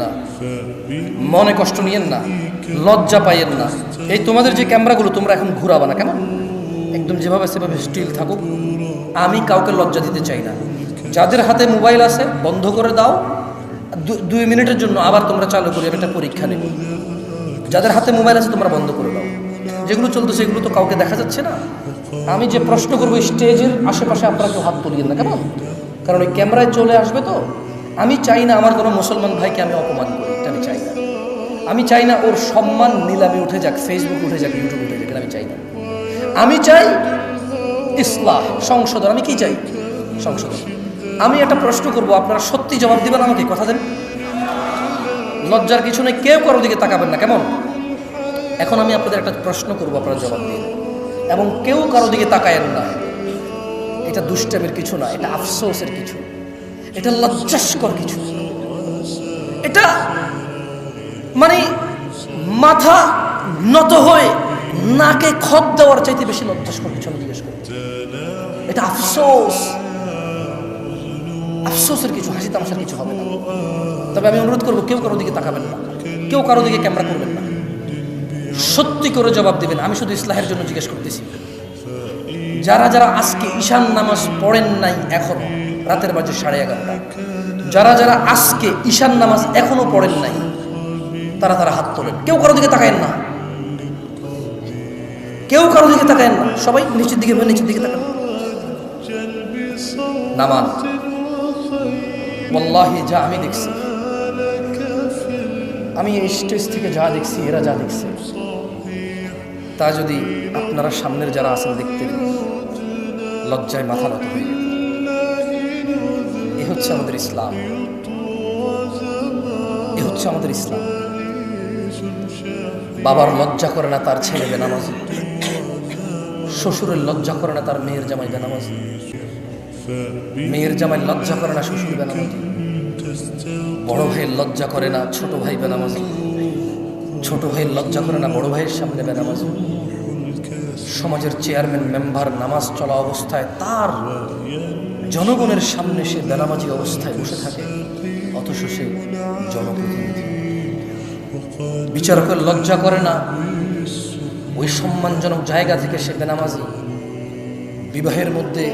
না। মনে কষ্ট নিয়েন না, লজ্জা পাইয়েন না। এই তোমাদের যে ক্যামেরাগুলো, তোমরা এখন ঘুরাবা না কেন একদম যেভাবে সেভাবে স্টিল থাকুক। আমি কাউকে লজ্জা দিতে চাই না। যাদের হাতে মোবাইল আছে, বন্ধ করে দাও। দুই মিনিটের জন্য আবার তোমরা চালু করি একটা পরীক্ষা নেব। যাদের হাতে মোবাইল আছে, তোমরা বন্ধ করে দাও। যেগুলো চলতো সেগুলো তো কাউকে দেখা যাচ্ছে না। আমি যে প্রশ্ন করব স্টেজের আশেপাশে আপনারা কেউ হাত তুলিয়েন না, কেমন? কারণ ওই ক্যামেরায় চলে আসবে তো। আমি চাই না আমার কোনো মুসলমান ভাইকে আমি অপমান করি, এটা আমি চাই না। আমি চাই না ওর সম্মান নিলামে উঠে যাক ফেসবুক উঠে যাক ইউটিউব উঠে যাক আমি চাই না। আমি চাই ইসলাহ, সংশোধন, আমি কি চাই? সংশোধন। আমি একটা প্রশ্ন করব, আপনারা সত্যি জবাব দিবেন আমাকে কথা দেন। লজ্জার কিছু নেই, কেউ কারোর দিকে তাকাবেন না, কেমন? এখন আমি আপনাদের একটা প্রশ্ন করব, আপনারা জবাব দিন। এবং কেউ কারও দিকে তাকায়েন না। এটা দুষ্টামের কিছু না, এটা আফসোসের কিছু। এটা লজ্জাস্কর কিছু। এটা মানে মাথা নত হয়ে নাকে খত দেওয়ার চাইতে বেশি লজ্জাস্কর কিছু আমি জিজ্ঞেস করি। এটা আফসোস। আফসোসের কিছু, হাসি তামাশার কিছু হবে না। তবে আমি অনুরোধ করব, কেউ কারও দিকে তাকাবেন না। কেউ কারও দিকে ক্যামেরা করবেন না। সত্যি করে জবাব দেবেন। আমি শুধু ইসলাহের জন্য জিজ্ঞেস করতেছি। যারা যারা আজকে ঈশান নামাজ পড়েন নাই এখনও রাতের বাজে সাড়ে এগারোটা। যারা যারা আজকে ঈশান নামাজ এখনও পড়েন নাই, তারা তারা হাত তোলেন। কেউ কারও দিকে তাকায়েন না। কেউ কারও দিকে তাকায়েন না। সবাই নিচের দিকে নিচের দিকে তাকান। নামাজ। বল্লাহি যা আমি দেখছি। আমি এই স্টেজ থেকে যা দেখছি, এরা যা দেখছে। তা যদি আপনারা সামনের যারা আছেন দেখতেন লজ্জায় মাথা নত হয়ে হচ্ছে আমাদের ইসলাম। এ হচ্ছে আমাদের ইসলাম। বাবার লজ্জা করে না তার ছেলে বেনামাজি। শ্বশুরের লজ্জা করে না তার মেয়ের জামাই বেনামাজি। মেয়ের জামাই লজ্জা করে না শ্বশুর বেনামাজি। বড় ভাইয়ের লজ্জা করে না ছোট ভাই বেনামাজি। ছোট ভাইয়ের লজ্জা করে না বড় ভাইয়ের সামনে বেনামাজি। সমাজের চেয়ারম্যান, মেম্বার, নামাজ চলা অবস্থায় তার জনগণের সামনে সে বেনামাজি অবস্থায় বসে থাকে, অথচ সে জনপ্রতিনিধি। বিচারকের লজ্জা করে না ওই সম্মানজনক জায়গা থেকে সে বেনামাজি? বিবাহের মধ্যে,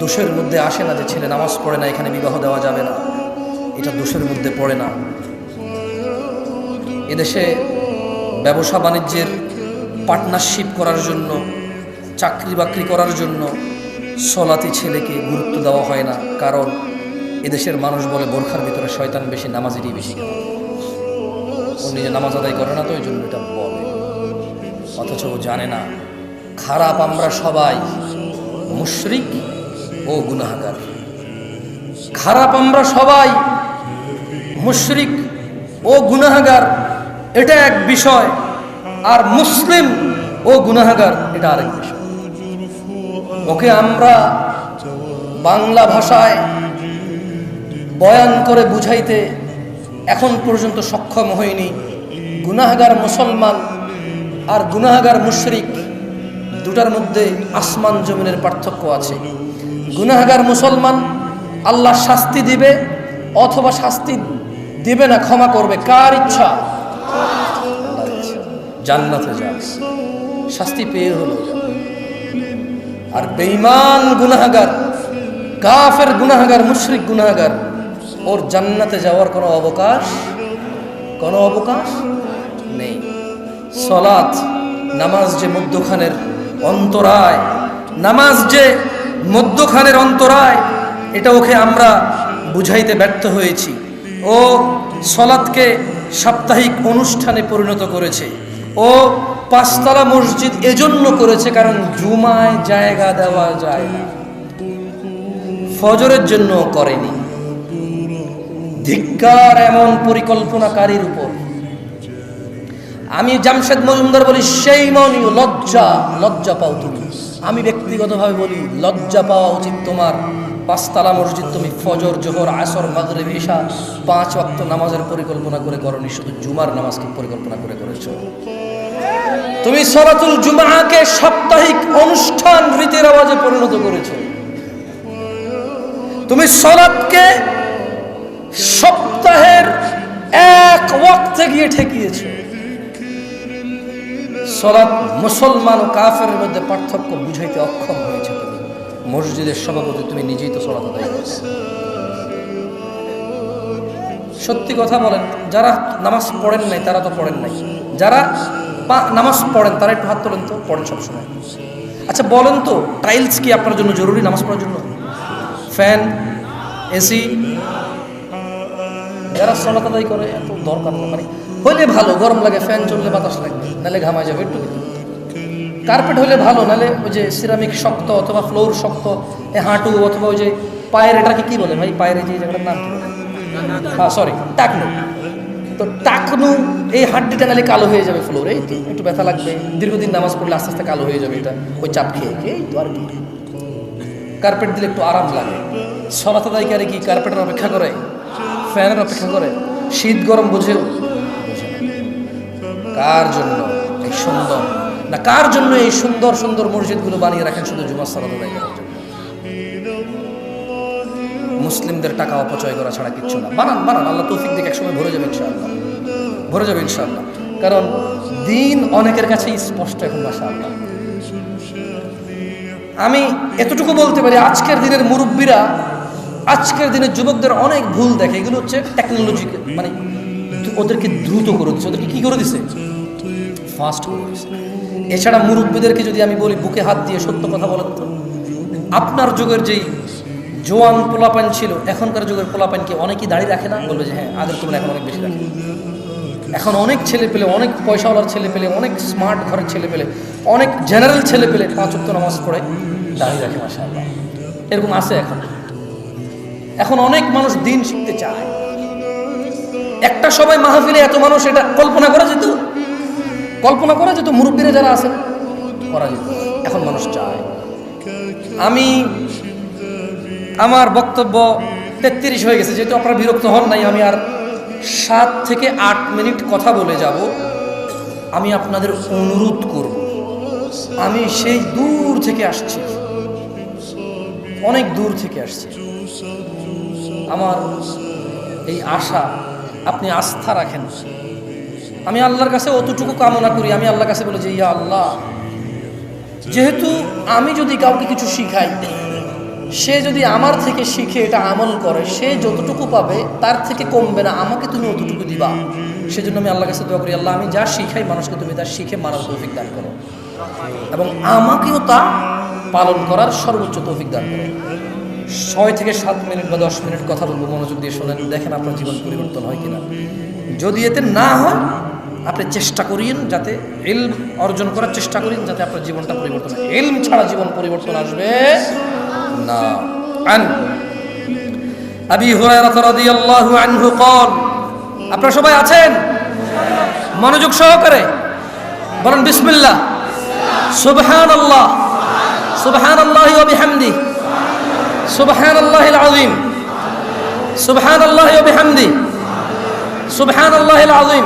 দোষের মধ্যে আসে না যে ছেলে নামাজ পড়ে না, এখানে বিবাহ দেওয়া যাবে না। এটা দোষের মধ্যে পড়ে না। এদেশে ব্যবসা বাণিজ্যের পার্টনারশিপ করার জন্য, চাকরি বাকরি করার জন্য সলাতি ছেলেকে গুরুত্ব দেওয়া হয় না, কারণ এদেশের মানুষ বলে বোরখার ভিতরে শয়তান বেশি, নামাজেরই বেশি ও নিজে নামাজ আদায় করে না তো ওই জন্য এটা বলে। অথচ ও জানে না, খারাপ আমরা সবাই মুশরিক ও গুনাহাগার। খারাপ আমরা সবাই মুশরিক ও গুনাহাগার, এটা এক বিষয়, আর মুসলিম ও গুনাহাগার, এটা আরেক বিষয়। ওকে আমরা বাংলা ভাষায় বয়ান করে বুঝাইতে এখন পর্যন্ত সক্ষম হইনি। গুনাহগার মুসলমান আর গুনাহগার মুশরিক দুটার মধ্যে আসমান জমিনের পার্থক্য আছে। গুনাহগার মুসলমান আল্লাহ শাস্তি দিবে অথবা শাস্তি দিবে না, ক্ষমা করবে। কার ইচ্ছা? জান্নাতে যাবে শাস্তি পেয়ে হলো। আর বেঈমান গুনাহগার, কাফের গুনাহগার, মুশরিক গুনাহগার, ওর জান্নাতে যাওয়ার কোনো অবকাশ কোনো অবকাশ নেই। সলাৎ, নামাজ যে মধ্যখানের অন্তরায়, নামাজ যে মধ্যখানের অন্তরায়, এটা ওকে আমরা বুঝাইতে ব্যর্থ হয়েছি। ও সলাৎকে সাপ্তাহিক অনুষ্ঠানে পরিণত করেছে। ও পাঁচতলা মসজিদ এজন্য করেছে কারণ জুমায় জায়গা দেওয়া যায় ফজরের জন্য করেনি। ধিক্কার এমন পরিকল্পনাকারীর উপর। আমি জামশেদ মজুমদার বলি, সেই মনি লজ্জা লজ্জা পাও তুমি। আমি ব্যক্তিগতভাবে বলি, লজ্জা পাওয়া উচিত তোমার। পাঁচতলা মসজিদ তুমি ফজর, জোহর, আসর মাগরে ঈশা, পাঁচ ওয়াক্ত নামাজের পরিকল্পনা করে করনি শুধু জুমার নামাজকে পরিকল্পনা করে করেছ। তুমি সরাতুল জুমাকে সাপ্তাহিক অনুষ্ঠান রীতির আওয়াজে পরিণত করেছ। তুমি সলাৎকে সপ্তাহের এক ওয়াক্তে গিয়ে ঠেকিয়েছে। সলাৎ মুসলমান ও কাফের মধ্যে পার্থক্য বুঝাইতে অক্ষম হয়েছে। মসজিদের সভাপতি, তুমি নিজেই তো সলাৎ আদায় সত্যি কথা বলেন, যারা নামাজ পড়েন নাই, তারা তো পড়েন নাই। যারা নামাজ পড়েন, তারা একটু হাত তোলেন তো, পড়েন সবসময়। আচ্ছা বলেন তো টাইলস কি আপনার জন্য জরুরি নামাজ পড়ার জন্য? Fan, AC? যারা সলাত আদায় করে, এত দরকার মানে হইলে ভালো, গরম লাগে, ফ্যান চললে বাতাস লাগবে নালে ঘামায় যাবে একটু কার্পেট হলে ভালো নাহলে ওই যে সিরামিক শক্ত অথবা ফ্লোর শক্ত হাঁটু অথবা ওই যে পায়ের, এটাকে কি বলে ভাই? পায়ের যে জায়গাটার নাম? হ্যাঁ সরি টাকনু। তো টাকনু, এই হাড্ডিটা নালে কালো হয়ে যাবে ফ্লোর তো, একটু ব্যথা লাগবে। দীর্ঘদিন নামাজ পড়লে আস্তে আস্তে কালো হয়ে যাবে এটা, ওই চাপ খেয়ে এই তো আর কি। কার্পেট দিলে একটু আরাম লাগে। সলাত আদায়কারী কি কার্পেটের অপেক্ষা করে? ফ্যানের অপেক্ষা করে? শীত গরম বুঝেও। কার জন্য? সুন্দর। না, কার জন্য এই সুন্দর সুন্দর মসজিদগুলো বানিয়ে রাখেন শুধু জুমার জন্য? মুসলিমদের টাকা অপচয় করা ছাড়া কিচ্ছু না। বানান বানান, আল্লাহ তৌফিক দেখে একসময় ভরে যাবে ইনশাআল্লাহ। ভরে যাবে ইনশাআল্লাহ। কারণ দিন অনেকের কাছেই স্পষ্ট এখন মাসা আল্লাহ আমি এতটুকু বলতে পারি, আজকের দিনের মুরব্বীরা, আজকের দিনের যুবকদের অনেক ভুল দেখে। এগুলো হচ্ছে টেকনোলজি মানে ওদেরকে দ্রুত করে দিচ্ছে। ওদেরকে কি করে দিছে? ফাস্ট করে দিছে। এছাড়া মুরব্বীদেরকে যদি আমি বলি, বুকে হাত দিয়ে সত্য কথা বলেন তো। আপনার যুগের যেই জোয়ান পোলাপান ছিল, এখনকার যুগের পোলাপান কি অনেকেই দাঁড়িয়ে রাখে না? বলবে যে হ্যাঁ আগের তুলনায় এখন অনেক বেশি রাখে। এখন অনেক ছেলে পেলে, অনেক পয়সাওয়ালার ছেলে পেলে, অনেক স্মার্ট ঘরের ছেলে পেলে, অনেক জেনারেল ছেলে পেলে পাঁচ নামাজ পড়ে দাঁড়িয়ে রাখে মাসা এরকম আছে এখন। এখন অনেক মানুষ দিন শিখতে চায়। একটা সময় মাহফিলে এত মানুষ এটা কল্পনা করা যেত? কল্পনা করা যেত মুরব্বীরা যারা আছেন, করা যেত। এখন মানুষ চায়। আমি আমার বক্তব্য তেত্রিশ হয়ে গেছে, যেহেতু আপনারা বিরক্ত হন নাই, আমি আর সাত থেকে আট মিনিট কথা বলে যাব। আমি আপনাদের অনুরোধ করব। আমি সেই দূর থেকে আসছি। অনেক দূর থেকে আসছি। আমার এই আশা, আপনি আস্থা রাখেন। আমি আল্লাহর কাছে অতটুকু কামনা করি, আমি আল্লাহর কাছে বলি যে, ইয়া আল্লাহ, যেহেতু আমি যদি কাউকে কিছু শিখাই, সে যদি আমার থেকে শিখে এটা আমল করে, সে যতটুকু পাবে, তার থেকে কমবে না, আমাকে তুমি অতটুকু দিবা। সেজন্য আমি আল্লাহর কাছে দোয়া করি, আল্লাহ, আমি যা শিখাই মানুষকে, তুমি তা শিখে মানার তৌফিক দান করো। এবং আমাকেও তা পালন করার সর্বোচ্চ তৌফিক দান করো। ছয় থেকে সাত মিনিট বা দশ মিনিট কথা বলব, মনোযোগ দিয়ে শোনেন, দেখেন আপনার জীবন পরিবর্তন হয় কিনা। যদি এতে না হয় আপনি চেষ্টা করিয়েন যাতে এলম অর্জন করার চেষ্টা করেন যাতে আপনার জীবনটা পরিবর্তন হয় এলম ছাড়া জীবন পরিবর্তন আসবে না আন আবি হুরায়রা রাদিয়াল্লাহু আনহু قال আপনারা সবাই আছেন মনোযোগ সহকারে বলেন বিসমিল্লাহ সুবহানাল্লাহ সুবহানাল্লাহি ওয়া বিহামদিহি সুবহানাল্লাহিল আযীম সুবহানাল্লাহি ওয়া বিহামদিহি সুবহানাল্লাহিল আযীম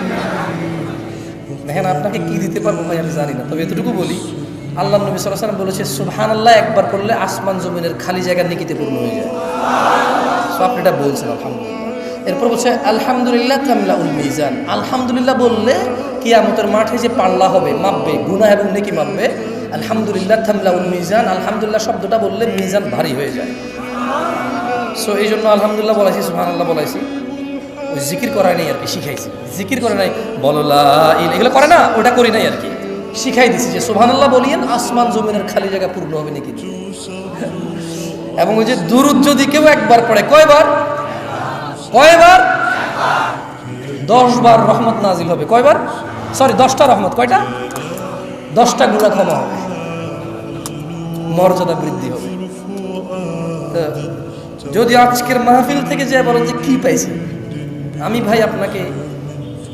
দেখেন আপনাকে কি দিতে পারব ভাই আমি জানি না। তবে এতটুকু বলি, আল্লাহ নবী সাল্লাম বলেছে সুবহান আল্লাহ একবার করলে আসমান জমিনের খালি জায়গা নিকিতে পূর্ণ হয়ে যায়। সো আপনি এটা বলছেন, আলহামদুলিল্লাহ। এরপর বলছে, আলহামদুলিল্লাহ তামলা উল মিজান। আলহামদুলিল্লাহ বললে কিয়ামতের মাঠে যে পাল্লা হবে, মাপবে, গুনাহ এবং নেকি মাপবে, আলহামদুলিল্লাহ তামলা উল মিজান। আলহামদুলিল্লাহ শব্দটা বললে মিজান ভারী হয়ে যায়। সো এই জন্য আলহামদুলিল্লাহ বলাইছি সুহান আল্লাহ বলাইছি। ওই জিকির করাই নাই আর কি, শিখাইছি। জিকির করে নাই, বলো লা এগুলো করে না, ওটা করি নাই আর কি। শিখাই দিছি যে, সুবহানাল্লাহ বলিয়েন, আসমান জমিনের খালি জায়গা পূর্ণ হবে নাকি? এবং ওই যে দুরুদ যদি কেউ একবার পড়ে, কয়বার? কয়বার? দশ বার রহমত নাজিল হবে। কয়বার? সরি, দশটা রহমত, কয়টা? দশটা গুণা ক্ষমা হবে। মর্যাদা বৃদ্ধি হবে। যদি আজকের মাহফিল থেকে যে বলেন যে, কি পাইছে? আমি ভাই আপনাকে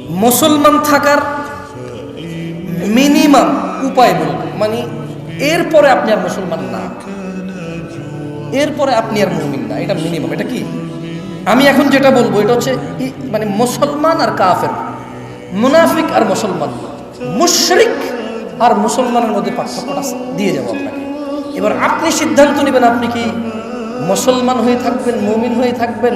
মুসলমান থাকার মিনিমাম উপায় বলব। মানে এরপরে আপনি আর মুসলমান না। এরপরে আপনি আর মুমিন না। এটা মিনিমাম। এটা কি? আমি এখন যেটা বলব, এটা হচ্ছে মানে মুসলমান আর কাফের। মুনাফিক আর মুসলমান। মুশরিক আর মুসলমানের মধ্যে পার্থক্যটা দিয়ে যাব আপনাকে। এবার আপনি সিদ্ধান্ত নেবেন, আপনি কি মুসলমান হয়ে থাকবেন, মুমিন হয়ে থাকবেন?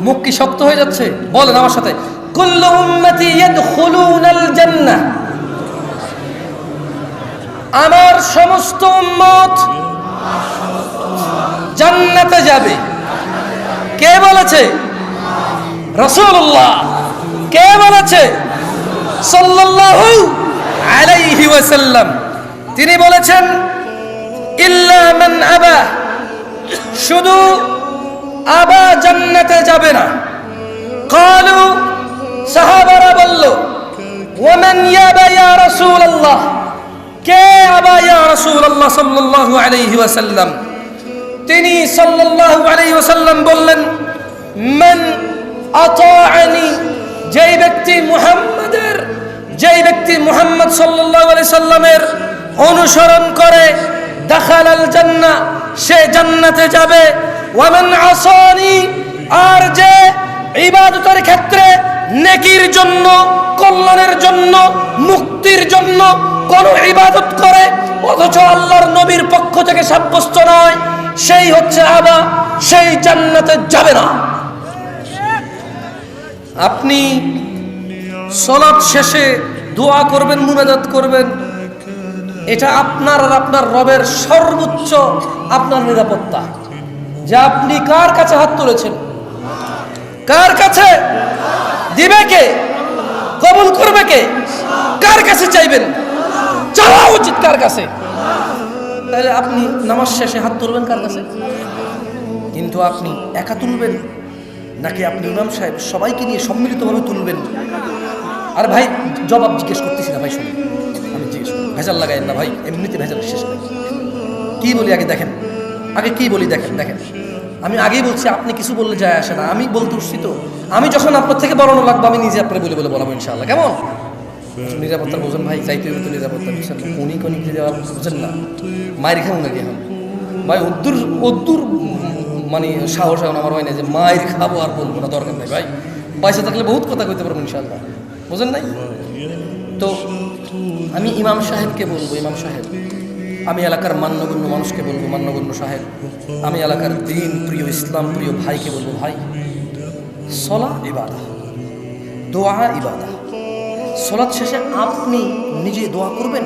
মুখ কি শক্ত হয়ে যাচ্ছে? বলেন আমার সাথে। আমার সমস্ত উম্মত জান্নাতে যাবে। কে বলেছে? রসুল্লাহ কে বলেছে? ওয়াসাল্লাম। তিনি বলেছেন, ইল্লা আবা। শুধু আবা জান্নাতে যাবে না। কালু সাহাবারা বলল ওমান ইয়াবা ইয়া রাসূলুল্লাহ? কে আবা ইয়া রাসূলুল্লাহ সাল্লাল্লাহু আলাইহি ওয়াসাল্লাম? তিনি সাল্লাল্লাহু আলাইহি ওয়াসাল্লাম বললেন, মান আতাআনি, যেই ব্যক্তি মুহাম্মাদের, যেই ব্যক্তি মুহাম্মদ সাল্লাল্লাহু আলাইহি সাল্লামের অনুসরণ করে, দাখালাল জান্নাহ, সে জান্নাতে যাবে। আর যে ইবাদতের ক্ষেত্রে নেকির জন্য, কল্যাণের জন্য, মুক্তির জন্য কোন ইবাদত করে, অথচ আল্লাহর নবীর পক্ষ থেকে সাব্যস্ত নয়, সেই হচ্ছে আবা, সেই জান্নাতে যাবে না। আপনি সলাৎ শেষে দোয়া করবেন, মুনাজাত করবেন, এটা আপনার আর আপনার রবের সর্বোচ্চ আপনার নিরাপত্তা। যে আপনি কার কাছে হাত তুলেছেন? কার কাছে? দিবে কে? কবুল করবে কে? কার কাছে চাইবেন? চাওয়া উচিত কার কাছে? তাহলে আপনি নামাজ শেষে হাত তুলবেন কার কাছে? কিন্তু আপনি একা তুলবেন? নাকি আপনি ইমাম সাহেব সবাইকে নিয়ে সম্মিলিতভাবে তুলবেন? আর ভাই, জবাব জিজ্ঞেস করতেছি না ভাই, শুনুন। আমি জিজ্ঞেস ভেজাল লাগাই না ভাই, এমনিতে ভেজাল শেষ কি বলি আগে দেখেন। আগে কি বলি দেখেন দেখেন। আমি আগেই বলছি আপনি কিছু বললে যায় আসে না। আমি বলতে উঠছি তো। আমি যখন আপনার থেকে বলানো লাগবো আমি নিজে আপনার বলে বলে বলাবো ইনশাআল্লাহ। কেমন? নিরাপত্তা বোঝেন ভাই যাইতে হবে তো নিরাপত্তা বুঝছেন উনি কোনি বুঝেন না। মায়ের খাব নাকি এখন ভাই অদ্দুর অদ্দুর মানে সাহস এখন আমার হয় না যে মায়ের খাব আর বলব না দরকার নাই ভাই। পয়সা থাকলে বহুত কথা কইতে পারব ইনশাআল্লাহ। বুঝেন নাই? তো আমি ইমাম সাহেবকে বলব ইমাম সাহেব। আমি এলাকার মান্যগণ্য মানুষকে বলব, মান্যগণ্য সাহেব, আমি এলাকার দিন প্রিয় ইসলাম প্রিয় ভাইকে বলব, ভাই, সলা ইবাদা, দোয়া ইবাদা। সলাৎ শেষে আপনি নিজে দোয়া করবেন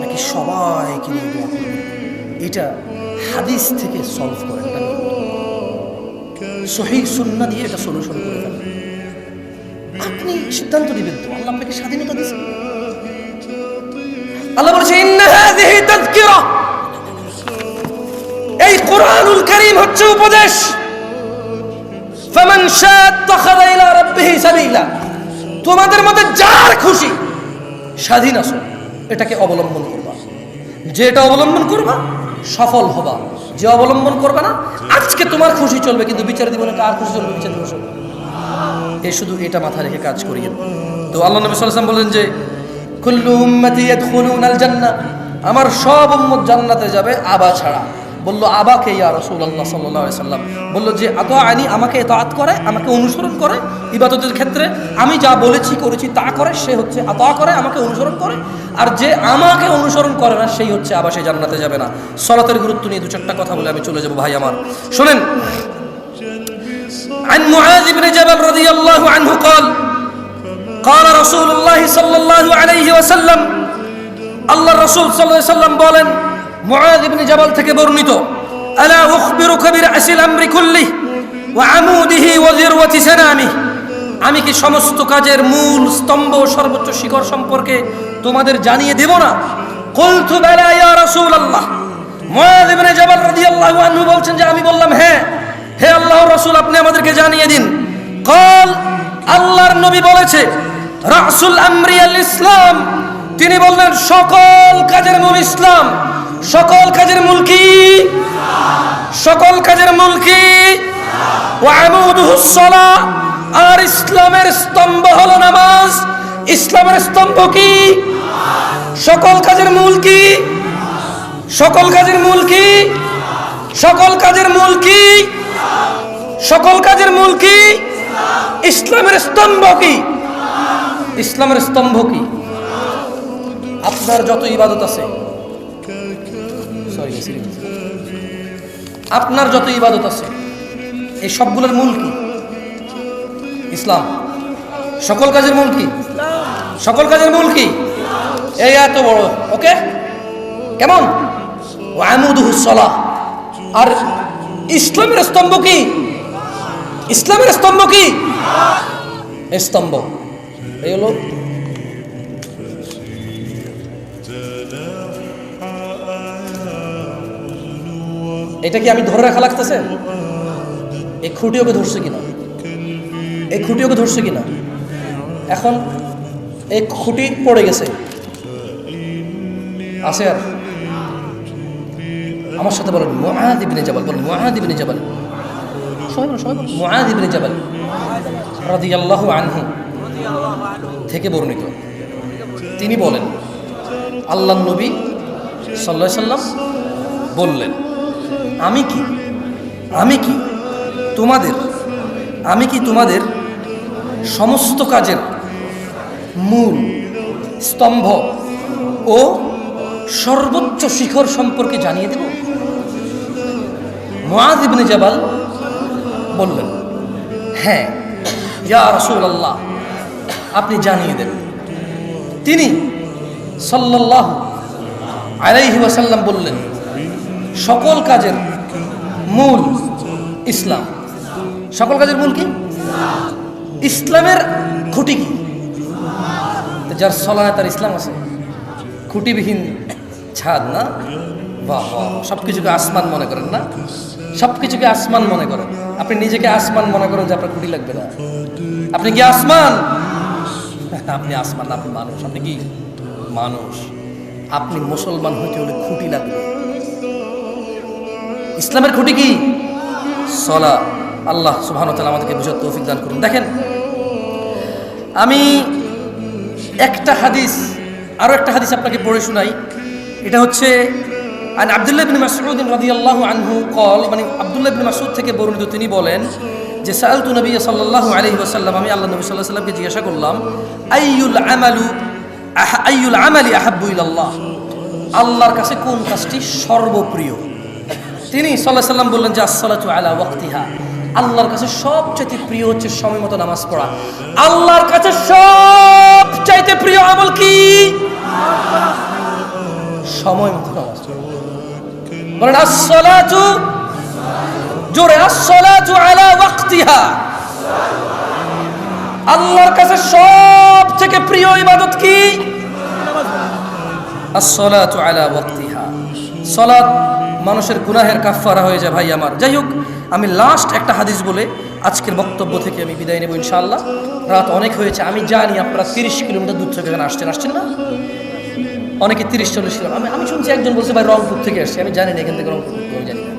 নাকি সবাইকে নিয়ে দোয়া করবেন? এটা হাদিস থেকে সলভ করেন। সহি সুন্না দিয়ে এটা সলিউশন করে আপনি সিদ্ধান্ত দিবেন তো, আল্লাহ আপনাকে স্বাধীনতা দিয়েছেন আল্লাহ বলেছে এই কোরআনুল কারীম হচ্ছে উপদেশ। তোমাদের মধ্যে যার খুশি, স্বাধীন আছো, এটাকে অবলম্বন করবা। যেটা অবলম্বন করবা, সফল হবা। যে অবলম্বন করবে না, আজকে তোমার খুশি চলবে, কিন্তু বিচার জীবনে কার খুশি চলবে, বিচার দিবস এ শুধু এটা মাথায় রেখে কাজ করিয়েন তো আল্লাহ নবী ওয়াসাল্লাম বলেন যে কুল্লু উম্মতি ইয়াদখুলুনাল জান্নাহ আমার সব উম্মত জান্নাতে যাবে আবা ছাড়া বলল আবাকে ইয়া রাসূলুল্লাহ সাল্লাল্লাহু আলাইহি সাল্লাম বলল যে আনি আমাকে ইতাআত করে আমাকে অনুসরণ করে ইবাদতের ক্ষেত্রে আমি যা বলেছি করেছি তা করে সে হচ্ছে আতা করে আমাকে অনুসরণ করে আর যে আমাকে অনুসরণ করে না সেই হচ্ছে আবার সে জান্নাতে যাবে না সলাতের গুরুত্ব নিয়ে দু চারটা কথা বলে আমি চলে যাব ভাই আমার শোনেন عن معاذ بن جبل رضي الله عنه قال قال رسول الله صلى الله عليه وسلم আল্লাহ রসুল সাল্লাহ সাল্লাম বলেন মুআদ ইবনে জাবাল থেকে বর্ণিত আলা উখবিরুকা বিরাসিল আমরি কুল্লি ওয়া আমুদিহি ওয়া যিরওয়াতি সানামি আমি কি সমস্ত কাজের মূল স্তম্ভ ও সর্বোচ্চ শিখর সম্পর্কে তোমাদের জানিয়ে দেব না قلت بلى يا رسول الله মুআয ইবনে জাবাল রাদিয়াল্লাহু আনহু বলছেন যে আমি বললাম হ্যাঁ হে আল্লাহর রাসূল আপনি আমাদেরকে জানিয়ে দিন قال আল্লাহর নবী বলেছে রাসূল আমরি আল ইসলাম, তিনি বললেন, সকল কাজের মূল ইসলাম, সকল কাজের মূল কি? সকল কাজের মূল কি? আর ইসলামের স্তম্ভ হলো নামাজ ইসলামের স্তম্ভ কি? সকল কাজের মূল কি? সকল কাজের মূল কি? সকল কাজের মূল কি? সকল কাজের মূল কি? ইসলামের স্তম্ভ কি? ইসলামের স্তম্ভ কি? আপনার যত ইবাদত আছে। আপনার যত ইবাদত আছে, এই সবগুলোর মূল কি? ইসলাম। সকল কাজের মূল কি? সকল কাজের মূল কি? এই এত বড়, ওকে? কেমন? ওয়ামুদুহুসলা আর ইসলামের স্তম্ভ কি? ইসলামের স্তম্ভ কি? স্তম্ভ। এই হলো। এটা কি আমি ধরে রাখা লাগতেছে? এই খুঁটি ওকে ধরছে কিনা? এই খুঁটি ওকে ধরছে কিনা? এখন এই খুঁটি পড়ে গেছে। আছে আর। আমার সাথে বলেন মুআদ ইবনে জাবাল বলেন মুআদ ইবনে জাবাল। সবাই বলেন, সবাই বলেন। মুআদ ইবনে জাবাল থেকে বর্ণিত। তিনি বলেন আল্লাহ নবী সাল্লাহ সাল্লাম বললেন, আমি কি? আমি কি তোমাদের, আমি কি তোমাদের সমস্ত কাজের মূল স্তম্ভ ও সর্বোচ্চ শিখর সম্পর্কে জানিয়ে দেব? মুআজ ইবনে জাবাল বললেন হ্যাঁ ইয়া রাসূলুল্লাহ আপনি জানিয়ে দেন। তিনি সাল্লাল্লাহু আলাইহি ওয়াসাল্লাম বললেন, সকল কাজের মূল ইসলাম। সকল কাজের মূল কি? ইসলামের খুঁটি কি? যার সলায় তার ইসলাম আছে। খুঁটিবিহীন ছাদ না? বাহ সব কিছুকে আসমান মনে করেন না? সব কিছুকে আসমান মনে করেন। আপনি নিজেকে আসমান মনে করেন যে আপনার খুঁটি লাগবে না। আপনি কি আসমান? আপনি আসমান, আপনি মানুষ। আপনি কি? মানুষ। আপনি মুসলমান হইতে হলে খুঁটি লাগবে। ইসলামের খুঁটি কি? সলা। আল্লাহ তাআলা আমাদেরকে বুঝার তৌফিক দান করুন। দেখেন, আমি একটা হাদিস আরও একটা হাদিস আপনাকে পড়ে শোনাই। এটা হচ্ছে, আন আব্দুল্লাহ বিন মাসউদ আল্লাহ আনহু কল মানে আব্দুল্লাহ বিন মাসউদ থেকে বর্ণিত, তিনি বলেন যে সাআলতু নবী সাল্লাল্লাহু আলাইহি ওয়াসাল্লাম, আমি আল্লাহ নবী আলাইহি সাল্লামকে জিজ্ঞাসা করলাম, আইয়ুল আমালু আইয়ুল আমালি আহাব্বু ইলাল্লাহ? আল্লাহর কাছে কোন কাজটি সর্বপ্রিয়? তিনি সাল্লাহ সাল্লাম বললেন যে, আসসালাতু আলা ওয়াক্তিহা। আল্লাহর কাছে সবচাইতে প্রিয় হচ্ছে সময় মতো নামাজ পড়া। আল্লাহর কাছে সবচাইতে প্রিয় আমল কি? সময় মতো নামাজ পড়া। বলেন, আসসালাতু জোরে, আসসালাতু আলা ওয়াক্তিহা। আল্লাহর কাছে সব থেকে প্রিয় ইবাদত কি? আসসালাতু আলা ওয়াক্তিহা। সালাত মানুষের গুনাহের কাফফারা হয়ে যায় ভাই আমার। যাই হোক, আমি লাস্ট একটা হাদিস বলে আজকের বক্তব্য থেকে আমি বিদায় নেব ইনশাআল্লাহ। রাত অনেক হয়েছে, আমি জানি আপনারা তিরিশ কিলোমিটার দূর থেকে এখানে আসছেন আসছেন না? অনেকে তিরিশ চল্লিশ কিলো আমি আমি শুনছি একজন বলছে, ভাই রংপুর থেকে আসছি আমি জানি না এখান থেকে রংপুর, আমি জানি না।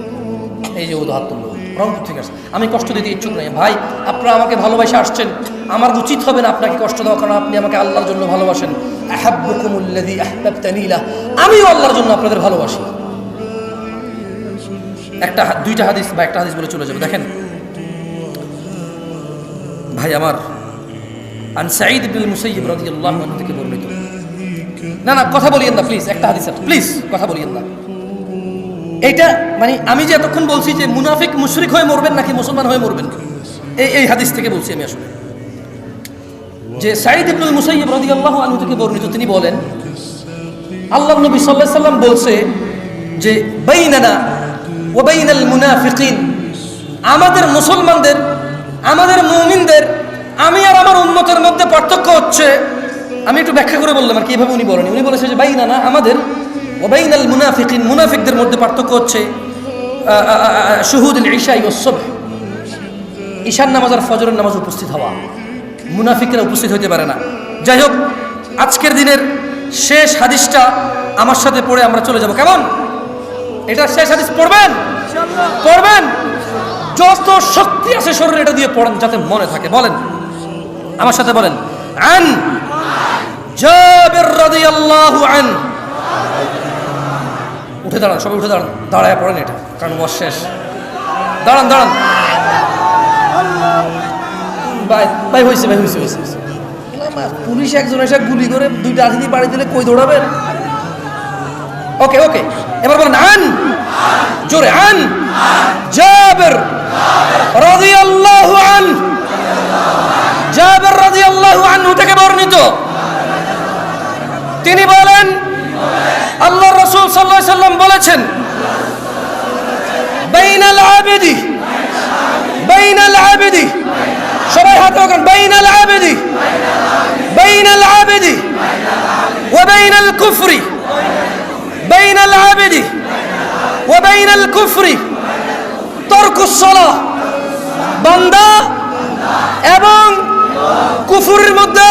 এই যে তুললো। রংপুর থেকে আসছে। আমি কষ্ট দিতে ইচ্ছুক নই। ভাই, আপনারা আমাকে ভালোবাসে আসছেন। আমার উচিত হবে না আপনাকে কষ্ট দেওয়া, কারণ আপনি আমাকে আল্লাহর জন্য ভালোবাসেন। আমিও আল্লাহর জন্য আপনাদের ভালোবাসি। একটা দুইটা হাদিস বা একটা হাদিস বলে চলে যাবে। দেখেন। ভাই, আমার আন সাঈদ ইবনুল মুসাইয়িব রাদিয়াল্লাহু আনহু থেকে বর্ণিত। না না, কথা বলিয়েন না প্লিজ একটা হাদিস প্লিজ কথা বলিয়েন না। এইটা মানে আমি যে এতক্ষণ বলছি যে মুনাফিক মুশরিক হয়ে মরবেন নাকি মুসলমান হয়ে মরবেন? এই এই হাদিস থেকে বলছি আমি আসলে। যে সাঈদ ইবনুল মুসাইয়িব রাদিয়াল্লাহু আনহু থেকে বর্ণিত তিনি বলেন, আল্লাহ নবী আলাইহি সাল্লাম বলছে যে, বাইনানা ওয়া বাইনাল মুনাফিকিন, আমাদের মুসলমানদের, আমাদের মুমিনদের, আমি আর আমার উম্মতের মধ্যে পার্থক্য হচ্ছে আমি একটু ব্যাখ্যা করে বললাম আর কি, এভাবে উনি বলেন। উনি বলেছে যে, বাইনানা আমাদের ওবাইনাল মুনাফিকিন, মুনাফিকদের মধ্যে পার্থক্য হচ্ছে শহুদুল ঈশাই ও সব ঈশান নামাজ আর ফজরের নামাজ উপস্থিত হওয়া। মুনাফিকরা উপস্থিত হইতে পারে না। যাই হোক, আজকের দিনের শেষ হাদিসটা আমার সাথে পড়ে আমরা চলে যাব। কেমন? এটা শেষ হাদিস পড়বেন? পড়বেন? যত শক্তি আছে শরীরে এটা দিয়ে পড়েন যাতে মনে থাকে। বলেন। আমার সাথে বলেন। আন জাবির রাদিয়াল্লাহু আন উঠে দাঁড়ান, সবাই উঠে দাঁড়ান। দাঁড়ায় পড়েন এটা, কারণ ওয়াজ শেষ। দাঁড়ান দাঁড়ান। ভাই ভাই হয়েছে ভাই হয়েছে হয়েছে। পুলিশ একজন এসে গুলি করে দুইটা আঠি দিয়ে বাড়ি দিলে কই দৌড়াবেন? ওকে ওকে, এবার বলেন, আন! জোরে, আন! জাবের রাদিয়াল্লাহু আন! জাবের রাদিয়াল্লাহু আনহু থেকে বর্ণিত। তিনি বলেন আল্লাহ রাসূল সাল্লাল্লাহু আলাইহি সাল্লাম বলেছেন বাইনাল আবিদি বাইনাল আবিদি সবাই হাত রাখেন বাইনাল আবিদি বাইনাল আবিদি وبين الكفر بين العبد وبين الكفر ترك الصلاة বান্দা এবং কুফুরের মধ্যে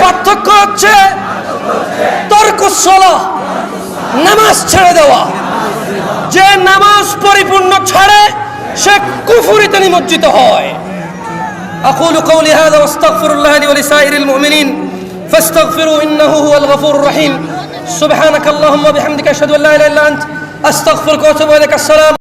পার্থক্য হচ্ছে তর্কসলা নামাজ ছেড়ে দেওয়া যে নামাজ পরিপূর্ণ ছাড়ে সে কুফুরিতে নিমজ্জিত হয় أقول قولي هذا واستغفر الله لي ولسائر المؤمنين فاستغفروا إنه هو الغفور الرحيم سبحانك اللهم وبحمدك أشهد أن لا إله إلا أنت أستغفرك وأتوب إليك السلام